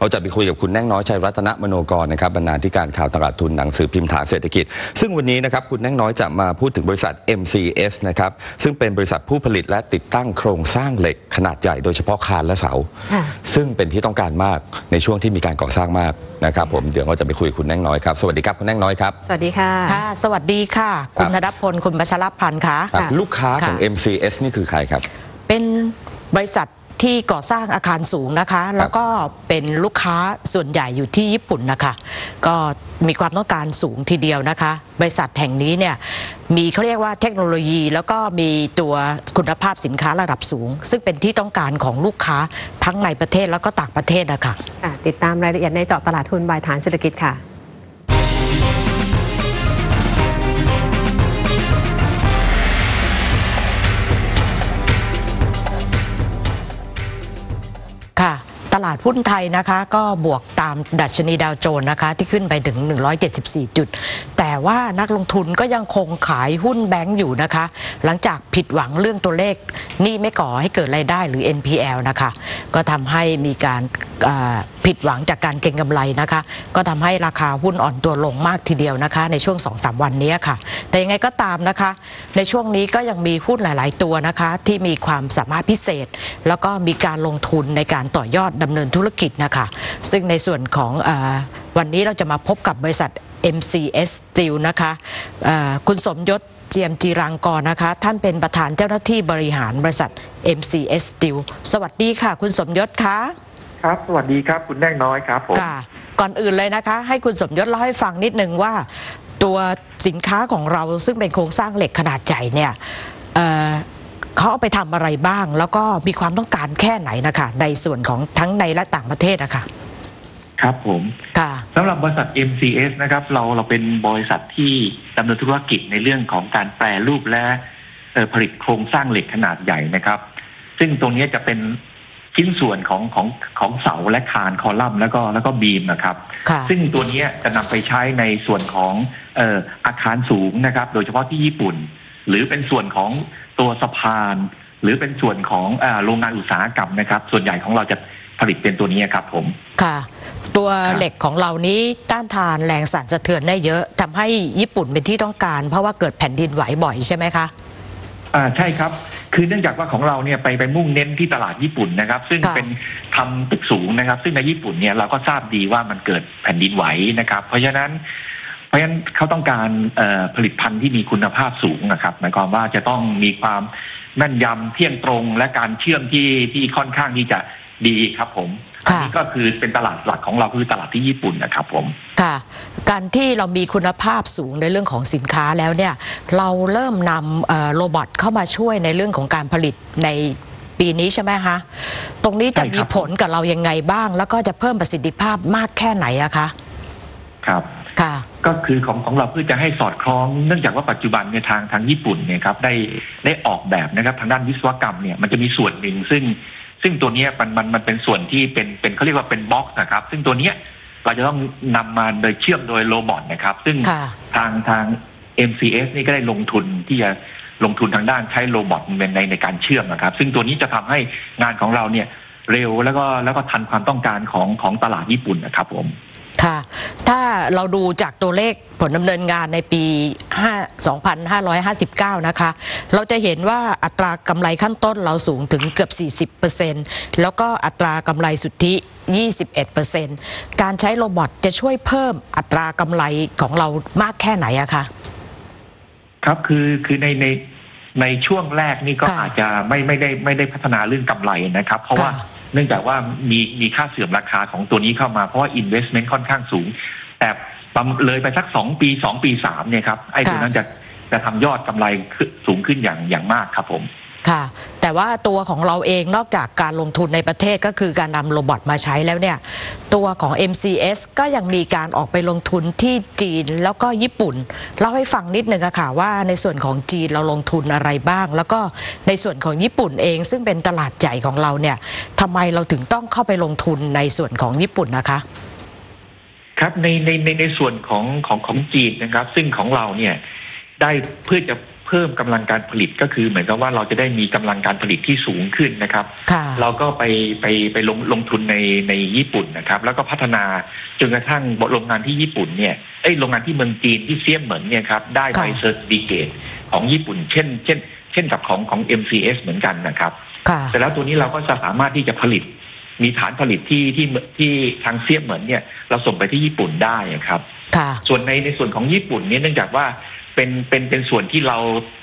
เราจะไปคุยกับคุณแน่งน้อยชัยรัตนมโนกรนะครับบรรณาธิการข่าวตลาดทุนหนังสือพิมพ์ฐานเศรษฐกิจ ซึ่งวันนี้นะครับคุณแน่งน้อยจะมาพูดถึงบริษัท MCS นะครับซึ่งเป็นบริษัทผู้ผลิตและติดตั้งโครงสร้างเหล็กขนาดใหญ่โดยเฉพาะคานและเสาค่ะซึ่งเป็นที่ต้องการมากในช่วงที่มีการก่อสร้างมากนะครับผมเดี๋ยวเราจะไปคุยกับคุณแน่งน้อยครับสวัสดีครับคุณแน่งน้อยครับสวัสดีค่ะค่ะ สวัสดีค่ะ คุณคธรับนพลคุณประชรพันธ์ค่ะ ครับค่ะลูกค้าของค่ะ MCS นี่คือใครครับ เป็นบริษัท ที่ก่อสร้างอาคารสูงนะคะ แล้วก็เป็นลูกค้าส่วนใหญ่อยู่ที่ญี่ปุ่นนะคะ ก็มีความต้องการสูงทีเดียวนะคะ บริษัทแห่งนี้เนี่ยมีเขาเรียกว่าเทคโนโลยี แล้วก็มีตัวคุณภาพสินค้าระดับสูง ซึ่งเป็นที่ต้องการของลูกค้าทั้งในประเทศแล้วก็ต่างประเทศนะคะอะติดตามรายละเอียดในเจาะตลาดทุนบายฐานเศรษฐกิจค่ะ ลาดหุ้นไทยนะคะ ก็บวกตามดัชนีดาวโจนส์นะคะ ที่ขึ้นไปถึง 174 จุด แต่ว่านักลงทุนก็ยังคงขายหุ้นแบงก์อยู่นะคะ หลังจากผิดหวังเรื่องตัวเลขหนี่ไม่ก่อให้เกิดรายได้หรือ NPL นะคะ ก็ทำให้มีการผิดหวังจากการเก็งกำไรนะคะ ก็ทำให้ราคาหุ้นอ่อนตัวลงมากทีเดียวนะคะ ในช่วง 2-3 วันนี้ค่ะ แต่ยังไงก็ตามนะคะ ในช่วงนี้ก็ยังมีหุ้นหลาย ๆ ตัวนะคะ ที่มีความสามารถพิเศษ แล้วก็มีการลงทุนในการต่อยอดดำเนินธุรกิจนะคะซึ่งในส่วนของอาวันนี้เราจะมาพบกับบริษัท MCS Steel นะคะอ่าคุณสมยศเจียมจีรังกรนะคะ ท่านเป็นประธานเจ้าหน้าที่บริหารบริษัท MCS Steel สวัสดีค่ะ คุณสมยศคะครับ สวัสดีครับคุณแน่งน้อยครับผมค่ะก่อนอื่นเลยนะคะ ให้คุณสมยศเล่าให้ฟังนิดนึงว่า ตัวสินค้าของเราซึ่งเป็นโครงสร้างเหล็กขนาดใหญ่เนี่ย เอ่อเขาเอาไปทำอะไรบ้าง แล้วก็มีความต้องการแค่ไหนนะคะในส่วนของทั้งในและต่างประเทศนะคะครับผมค่ะสำหรับบริษัท MCS นะครับ เราเราเป็นบริษัทที่ดำเนินธุรกิจในเรื่องของการแปรรูปและเอ่อผลิตโครงสร้างเหล็กขนาดใหญ่นะครับ ซึ่งตรงนี้จะเป็นชิ้นส่วนของของของเสาและคานคอลัมน์แล้วก็แล้วก็บีมนะครับค่ะซึ่งตัวเนี้ยจะนำไปใช้ในส่วนของเอ่ออาคารสูงนะครับ โดยเฉพาะที่ญี่ปุ่น หรือเป็นส่วนของ ตัวสะพาน หรือเป็นส่วนของอ่าโรงงานอุตสาหกรรมนะครับ ส่วนใหญ่ของเราจะผลิตเป็นตัวนี้ครับผมค่ะ ตัวครับเหล็กของเรานี้ต้านทานแรงสั่นสะเทือนได้เยอะทำให้ญี่ปุ่นเป็นที่ต้องการ เพราะว่าเกิดแผ่นดินไหวบ่อยใช่ไหมคะอ่าใช่ครับคือเนื่องจากว่าของเราเนี่ยไปไปมุ่งเน้นที่ตลาดญี่ปุ่นนะครับ ซึ่งค่ะเป็นทำตึกสูงนะครับ ซึ่งในญี่ปุ่นเนี่ยเราก็ทราบดีว่ามันเกิดแผ่นดินไหวนะครับ เพราะฉะนั้น เพราะฉะนั้นเขาต้องการเอ่อผลิตภัณฑ์ที่มีคุณภาพสูงนะครับหมายความว่าจะต้องมีความแม่นยำเที่ยงตรงและการเชื่อมที่ที่ค่อนข้างที่จะดีครับผม อันนี้ก็คือเป็นตลาดหลักของเราคือตลาดที่ญี่ปุ่นนะครับผม ค่ะ การที่เรามีคุณภาพสูงในเรื่องของสินค้าแล้วเนี่ย เราเริ่มนำเอ่อโรบอทเข้ามาช่วยในเรื่องของการผลิตในปีนี้ใช่ไหมคะ ตรงนี้จะใช่ครับมีผลกับเรายังไงบ้าง แล้วก็จะเพิ่มประสิทธิภาพมากแค่ไหนอะคะ ครับค่ะ ก็คือของของเราเพื่อจะให้สอดคล้องเนื่องจากว่าปัจจุบันเนี่ยทางทางญี่ปุ่นเนี่ยครับได้ได้ออกแบบนะครับทางด้านวิศวกรรมเนี่ยมันจะมีส่วนหนึ่งซึ่ง ซึ่งตัวเนี้ยมันมันมันเป็นส่วนที่เป็นเป็นเขาเรียกว่าเป็นบล็อกนะครับ ซึ่งตัวเนี้ยเราจะต้องนำมาโดยเชื่อมโดยโรบอทนะครับ ซึ่งค่ะทางทาง MCS นี่ก็ได้ลงทุนที่จะลงทุนทางด้านใช้โรบอทในในในการเชื่อมนะครับ ซึ่งตัวนี้จะทำให้งานของเราเนี่ยเร็วแล้วก็แล้วก็ทันความต้องการของของตลาดญี่ปุ่นนะครับผม ค่ะ ถ้าเราดูจากตัวเลขผลดำเนินงานในปี5 2559 นะคะ เราจะเห็นว่าอัตรากำไรขั้นต้นเราสูงถึงเกือบ 40%แล้วก็อัตรากำไรสุทธิ 21%การใช้โรบอทจะช่วยเพิ่มอัตรากำไรของเรามากแค่ไหนอะคะ ครับคือคือในในในช่วงแรกนี่ก็ค่ะอาจจะไม่ไม่ได้ไม่ได้พัฒนาเรื่องกำไรนะครับ เพราะว่าค่ะ เนื่องจากว่ามีมีค่าเสื่อมราคาของตัวนี้เข้ามาเพราะว่า investment ค่อนข้างสูง แต่ประมเลยไปสักสองปีสองปีสามเนี่ยครับไอ้ตัวนั้นจะจะทำยอดกำไรขึ้สูงขึ้นอย่างอย่างมากครับผม ค่ะ แต่ว่าตัวของเราเองนอกจากการลงทุนในประเทศก็คือการนำโรบอทมาใช้แล้วเนี่ย ตัวของ MCS ก็ยังมีการออกไปลงทุนที่จีนแล้วก็ญี่ปุ่น เล่าให้ฟังนิดนึงค่ะว่าในส่วนของจีนเราลงทุนอะไรบ้าง แล้วก็ในส่วนของญี่ปุ่นเอง ซึ่งเป็นตลาดใหญ่ของเราเนี่ยทำไมเราถึงต้องเข้าไปลงทุนในส่วนของญี่ปุ่นนะคะ ครับในในในในส่วนของของของจีนนะครับ ซึ่งของเราเนี่ยได้เพื่อจะ เพิ่มกำลังการผลิตก็คือ เหมือนกับว่าเราจะได้มีกำลังการผลิตที่สูงขึ้นนะครับค่ะเราก็ไปไปไปลงลงทุนในในญี่ปุ่นนะครับ แล้วก็พัฒนาจนกระทั่งโรงงานที่ญี่ปุ่นเนี่ยเอ้ยโรงงานที่เมืองจีนที่เซียมเหมินเนี่ยครับได้ใบค่ะเซอร์ติฟิเคตของญี่ปุ่น เช่น เช่น เช่นกับของของ MCS เหมือนกันนะครับค่ะแต่แล้วตัวนี้เราก็จะสามารถที่จะผลิต มีฐานผลิตที่ที่ที่ทางเซียมเหมินเนี่ยเราส่งไปที่ญี่ปุ่นได้ครับค่ะส่วนในในส่วนของญี่ปุ่นเนี่ยเนื่องจากว่า เป็นเป็นเป็นส่วนที่เรา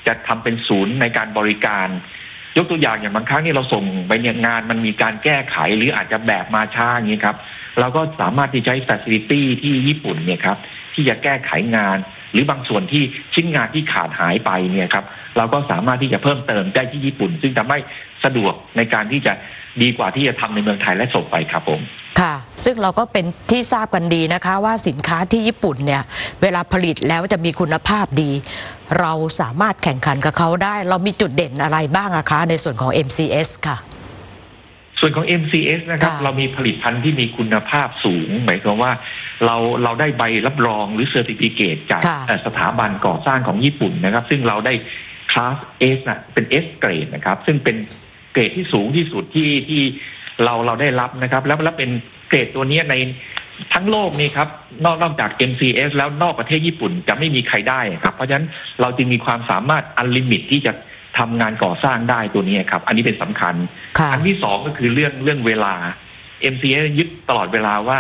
จะทำเป็นศูนย์ในการบริการ ยกตัวอย่างอย่างบางครั้งนี่เราส่งไปเนี่ยงานมันมีการแก้ไขหรืออาจจะแบบมาช้าอย่างนี้ครับเราก็สามารถที่จะใช้ facility ที่ญี่ปุ่นเนี่ยครับที่จะแก้ไขงาน หรือบางส่วนที่ชิ้นงานที่ขาดหายไปเนี่ยครับเราก็สามารถที่จะเพิ่มเติมได้ที่ญี่ปุ่น ซึ่งทำให้สะดวกในการที่จะดีกว่าที่จะทำในเมืองไทยและส่งไปครับผม ค่ะ ซึ่งเราก็เป็นที่ทราบกันดีนะคะ ว่าสินค้าที่ญี่ปุ่นเนี่ย เวลาผลิตแล้วจะมีคุณภาพดี เราสามารถแข่งขันกับเขาได้ เรามีจุดเด่นอะไรบ้างอะคะ ในส่วนของ MCS ค่ะ ส่วนของ MCS นะครับ ค่ะเรามีผลิตภัณฑ์ที่มีคุณภาพสูง หมายความว่าเราเราได้ใบรับรองหรือเซอร์ติฟิเคตจากค่ะ เอ่อสถาบันก่อสร้างของญี่ปุ่นนะครับ ซึ่งเราได้คลาส S นะเป็น S เกรดนะครับ ซึ่งเป็นเกรดที่สูงที่สุดที่ที่ เราเราได้รับนะครับ แล้วแล้วเป็นเกรดตัวเนี้ยในทั้งโลกนี่ครับนอกนอกจาก MCS แล้วนอกประเทศญี่ปุ่นจะไม่มีใครได้ครับ เพราะฉะนั้นเราจึงมีความสามารถอันลิมิตที่จะทำงานก่อสร้างได้ตัวนี้ครับ อันนี้เป็นสำคัญค่ะอันที่สองก็คือเรื่องเรื่องเวลา MCA ยึดตลอดเวลาว่า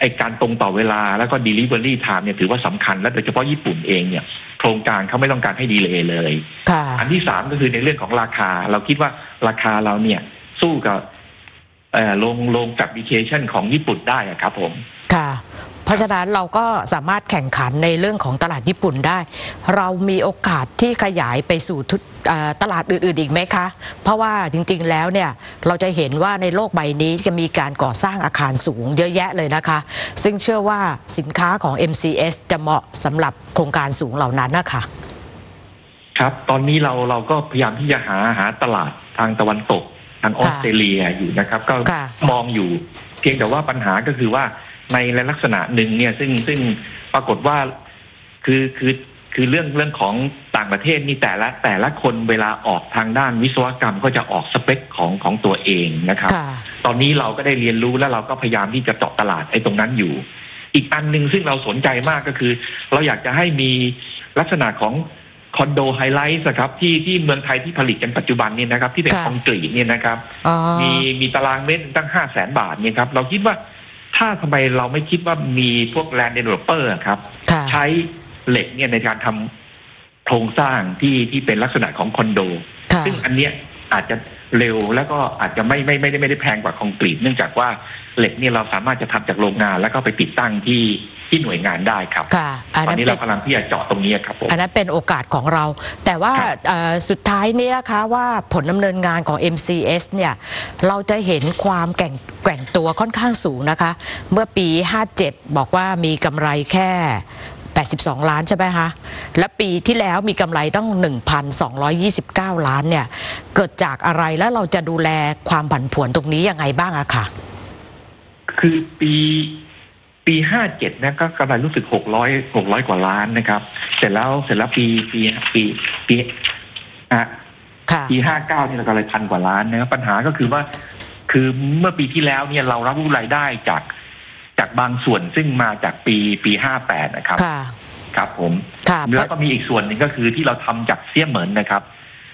ไอการตรงต่อเวลาแล้วก็ delivery time เนี่ยถือว่าสำคัญและโดยเฉพาะญี่ปุ่นเองเนี่ยโครงการเขาไม่ต้องการให้ดีเลยเลยค่ะอันที่สามก็คือในเรื่องของราคา เราคิดว่าราคาเราเนี่ยสู้กับ เอ่อโรงโรงแฟบริเคชันของญี่ปุ่นได้อะครับผมค่ะเพราะฉะนั้นเราก็สามารถแข่งขันในเรื่องของตลาดญี่ปุ่นได้ เรามีโอกาสที่ขยายไปสู่ทุกเอ่อตลาดอื่น ๆ อีกไหมคะ เพราะว่าจริง ๆ แล้วเนี่ยเราจะเห็นว่าในโลกใบนี้จะมีการก่อสร้างอาคารสูงเยอะแยะเลยนะคะ ซึ่งเชื่อว่าสินค้าของ MCS จะเหมาะสำหรับโครงการสูงเหล่านั้นนะคะครับ ตอนนี้เราเราก็พยายามที่จะหาหาตลาดทางตะวันตก ทางออสเตรเลียอยู่นะครับ ก็ค่ะมองอยู่ เพียงแต่ว่าปัญหาก็คือว่าในลักษณะหนึ่งเนี่ยซึ่งซึ่งปรากฏว่าคือคือคือเรื่องเรื่องของต่างประเทศนี่แต่ละแต่ละคนเวลาออกทางด้านวิศวกรรมก็จะออกสเปคของของตัวเองนะครับค่ะตอนนี้เราก็ได้เรียนรู้แล้วเราก็พยายามที่จะเจาะตลาดไอ้ตรงนั้นอยู่ อีกอันหนึ่งซึ่งเราสนใจมากก็คือ เราอยากจะให้มีลักษณะของ คอนโดไฮไลท์นะครับที่ที่เมืองไทยที่ผลิตกันปัจจุบันเนี่ยนะครับ ที่เป็นค่ะคอนกรีตเนี่ยนะครับอ๋อมีมีตารางเมตรตั้งห้าแสนบาทเนี่ยครับเราคิดว่าถ้าทำไมเราไม่คิดว่ามีพวกแลนด์เดเวลเปอร์ครับค่ะใช้เหล็กเนี่ยในการทำโครงสร้างที่ที่เป็นลักษณะของคอนโดค่ะซึ่งอันเนี้ยอาจจะเร็วแล้วก็อาจจะไม่ไม่ไม่ได้ไม่ได้แพงกว่าคอนกรีตเนื่องจากว่า เหล็กเนี่ยเราสามารถจะทำจากโรงงาน แล้วก็ไปติดตั้งที่ที่หน่วยงานได้ครับค่ะอันตอนนั้นนี้เป็เรานกำลังที่จะเจาะตรงนี้ครับผมอันนั้นเป็นโอกาสของเรา แต่ว่าครับเอ่อสุดท้ายเนี่ยนะคะว่าผลดำเนินงานของ MCS เนี่ยเราจะเห็นความแกร่งแกร่งตัวค่อนข้างสูงนะคะ เมื่อปี 57 บอกว่ามีกำไรแค่ 82 ล้านใช่ไหมคะ และปีที่แล้วมีกำไรต้อง 1,229 ล้านเนี่ย เกิดจากอะไรแล้วเราจะดูแลความผันผวนตรงนี้ยังไงบ้างอะค่ะ คือปีปีห้าเจ็ดนะก็กำไรรู้สึกหกร้อยหกร้อยกว่าล้านนะครับ เสร็จแล้วเสร็จแล้วปีปีปีปีอะค่ะปีห้าเก้านี่เรากำไรพันกว่าล้านนะครับปัญหาก็คือว่า คือเมื่อปีที่แล้วเนี่ยเรารับรู้รายได้จากจากบางส่วนซึ่งมาจากปีปีห้าแปดนะครับค่ะครับผมค่ะแล้วก็มีอีกส่วนหนึ่งก็คือที่เราทำจากเสี้ยเหมือนนะครับ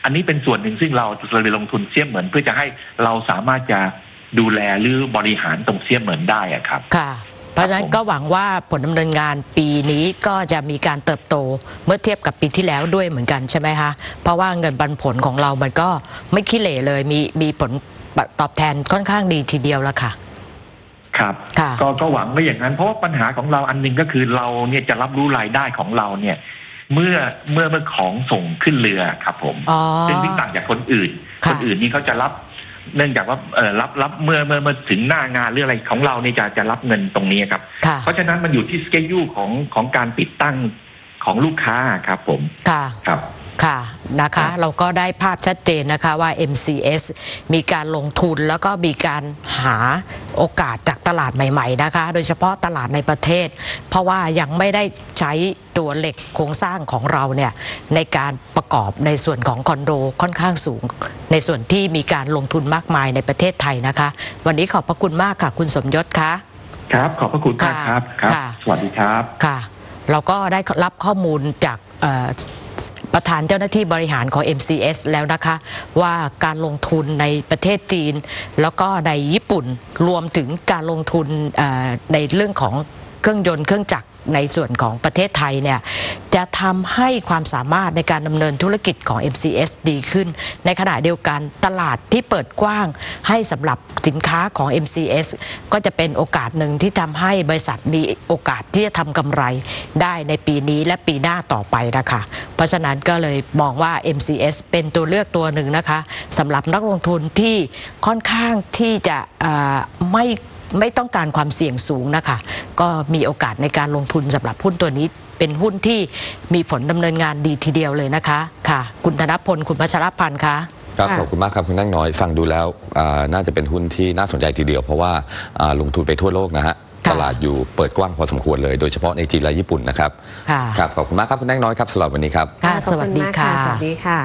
อันนี้เป็นส่วนหนึ่งซึ่งเราเราเลยลงทุนเสี้ยเหมือนเพื่อจะให้เราสามารถจะ ดูแลหรือบริหารตรงเสี้ยเหมือนได้อะครับค่ะ เพราะฉะนั้นผมก็หวังว่าผลดำเนินงานปีนี้ก็จะมีการเติบโตเมื่อเทียบกับปีที่แล้วด้วยเหมือนกันใช่ไหมคะเพราะว่าเงินปันผลของเรามันก็ไม่ขี้เหร่เลยมีมีผลตอบแทนค่อนข้างดีทีเดียวแล้วค่ะครับค่ะก็ก็หวังว่าอย่างนั้น เพราะว่าปัญหาของเราอันหนึ่งก็คือเราเนี่ยจะรับรู้รายได้ของเราเนี่ย เมื่อเมื่อเมื่อของส่งขึ้นเรือครับผมอ๋อซึ่งที่ต่างจากคนอื่นค่ะคนอื่นนี่เขาจะรับ เนื่องจากว่าเออรับรับเมื่อเมื่อเมื่อถึงหน้างานหรืออะไรของเราเนี่ยจะจะรับเงินตรงนี้ครับค่ะเพราะฉะนั้นมันอยู่ที่สเกจยูของของการติดตั้งของลูกค้าครับผมค่ะครับ ค่ะนะคะเราก็ได้ภาพชัดเจนนะคะว่า MCS มีการลงทุนแล้วก็มีการหาโอกาสจากตลาดใหม่ๆนะคะ โดยเฉพาะตลาดในประเทศ เพราะว่ายังไม่ได้ใช้ตัวเหล็กโครงสร้างของเราเนี่ยในการประกอบในส่วนของคอนโดค่อนข้างสูง ในส่วนที่มีการลงทุนมากมายในประเทศไทยนะคะ วันนี้ขอบพระคุณมากค่ะ คุณสมยศคะครับ ขอบพระคุณมากครับครับค่ะสวัสดีครับค่ะ เราก็ได้รับข้อมูลจากเอ่อ ประธานเจ้าหน้าที่บริหารของ MCS แล้วนะคะ ว่าการลงทุนในประเทศจีน แล้วก็ในญี่ปุ่นรวมถึงการลงทุนในเรื่องของ เครื่องยนต์เครื่องจักรในส่วนของประเทศไทยเนี่ยจะทำให้ความสามารถในการดำเนินธุรกิจของ MCS ดีขึ้น ในขณะเดียวกันตลาดที่เปิดกว้างให้สำหรับสินค้าของ MCS ก็จะเป็นโอกาสหนึ่งที่ทำให้บริษัทมีโอกาสที่จะทำกำไรได้ในปีนี้และปีหน้าต่อไปนะคะ เพราะฉะนั้นก็เลยมองว่า MCS เป็นตัวเลือกตัวหนึ่งนะคะสำหรับนักลงทุนที่ค่อนข้างที่จะไม่ ไม่ต้องการความเสี่ยงสูงนะคะ ก็มีโอกาสในการลงทุนสำหรับหุ้นตัวนี้เป็นหุ้นที่มีผลดำเนินงานดีทีเดียวเลยนะคะค่ะ คุณธนพลคุณพัชรพันธ์คะ ครับค่ะขอบคุณมากครับคุณนั่งน้อยฟังดูแล้วอ่าน่าจะเป็นหุ้นที่น่าสนใจทีเดียว เพราะว่าอ่าลงทุนไปทั่วโลกนะฮะค่ะตลาดอยู่เปิดกว้างพอสมควรเลยโดยเฉพาะในจีนและญี่ปุ่นนะครับค่ะ ครับขอบคุณมากครับคุณนั่งน้อยครับสำหรับวันนี้ครับ ค่ะขอบสวัสณดีมากค่ะ สวัสดีค่ะ